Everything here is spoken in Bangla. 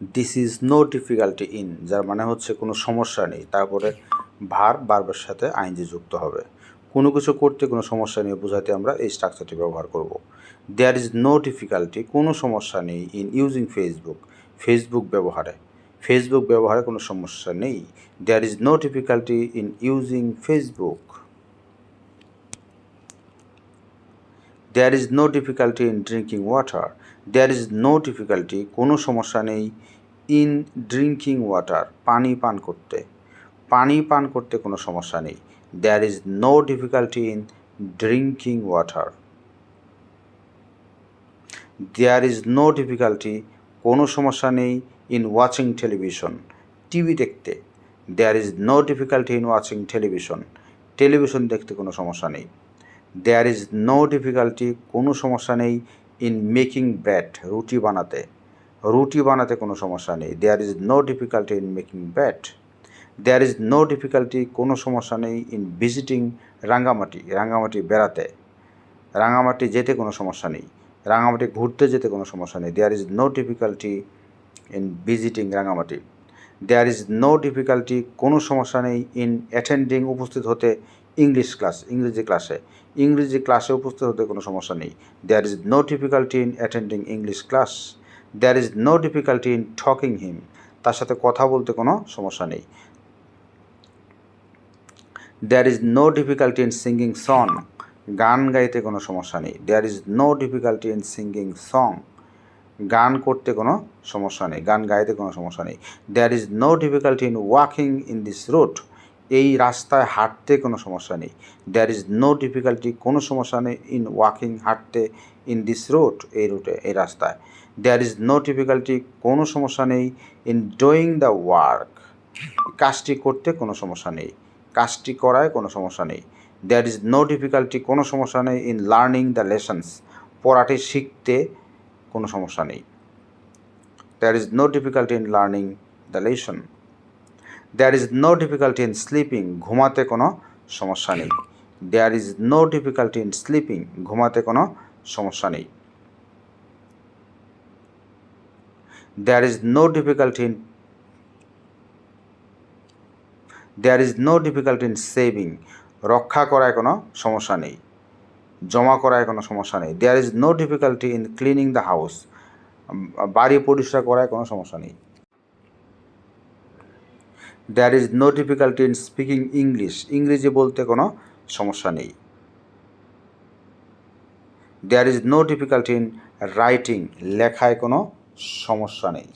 This is no difficulty in যার মানে হচ্ছে কোনো সমস্যা নেই। তারপরে ভার বারবার সাথে আইনজি যুক্ত হবে। কোনো কিছু করতে কোনো সমস্যা নেই বোঝাতে আমরা এই স্ট্রাকচারটি ব্যবহার করব। দেয়ার ইজ নো ডিফিকাল্টি কোনো সমস্যা নেই ইন ইউজিং ফেসবুক ফেসবুক ব্যবহারে। ফেসবুক ব্যবহারে কোনো সমস্যা নেই। There is no difficulty in using Facebook there is no difficulty in drinking water there is no difficulty কোনো সমস্যা নেই ইন ড্রিঙ্কিং ওয়াটার পানি পান করতে। পানি পান করতে কোনো সমস্যা নেই। There is no difficulty in drinking water there is no difficulty কোনো সমস্যা নেই ইন ওয়াচিং টেলিভিশন টিভি দেখতে। There is no difficulty in watching television television দেখতে কোনো সমস্যা নেই। দেয়ার ইজ নো ডিফিকাল্টি কোনো সমস্যা নেই ইন মেকিং ব্যাট রুটি বানাতে। রুটি বানাতে কোনো সমস্যা নেই। There is no difficulty in making bat there is no difficulty কোনো সমস্যা নেই ইন ভিজিটিং রাঙ্গামাটি রাঙ্গামাটি বেড়াতে। রাঙামাটি যেতে কোনো সমস্যা নেই। রাঙামাটি ঘুরতে যেতে কোনো সমস্যা নেই। There is no difficulty in visiting Rangamati there is no difficulty কোনো সমস্যা নেই ইন অ্যাটেন্ডিং উপস্থিত হতে ইংলিশ ক্লাস ইংরেজি ক্লাসে ইংরেজি ক্লাসে উপস্থিত হতে কোনো সমস্যা নেই। There is no difficulty in attending English class there is no difficulty in talking him তার সাথে কথা বলতে কোনো সমস্যা নেই। There is no difficulty in singing song গান গাইতে কোনো সমস্যা নেই। There is no difficulty in singing song গান করতে কোনো সমস্যা নেই। গান গাইতে কোনো সমস্যা নেই। There is no difficulty in walking in this road এই রাস্তায় হাঁটতে কোনো সমস্যা নেই। দ্যার ইজ নো ডিফিকাল্টি কোনো সমস্যা নেই ইন ওয়াকিং হাঁটতে ইন দিস রোড এই রুটে এই রাস্তায়। দ্যার ইজ নো ডিফিকাল্টি কোনো সমস্যা নেই ইন ডুইং দ্য ওয়ার্ক কাজটি করতে কোনো সমস্যা নেই। কাজটি করায় কোনো সমস্যা নেই। দ্যার ইজ নো ডিফিকাল্টি কোনো সমস্যা নেই ইন লার্নিং দ্য লেসন্স পড়াটি শিখতে কোনো সমস্যা নেই। There is no difficulty in learning the lesson there is no difficulty in sleeping ঘুমাতে কোনো সমস্যা নেই। There is no difficulty in sleeping ঘুমাতে কোনো সমস্যা নেই। There is no difficulty in there is no difficulty in saving রক্ষা করায় কোনো সমস্যা নেই। জমা করায় কোনো সমস্যা নেই। There is no difficulty in cleaning the house বাড়ি পরিষ্কার করায় কোনো সমস্যা নেই। There is no difficulty in speaking English ইংরেজি বলতে কোনো সমস্যা নেই। There is no difficulty in writing লেখায় কোনো সমস্যা নেই।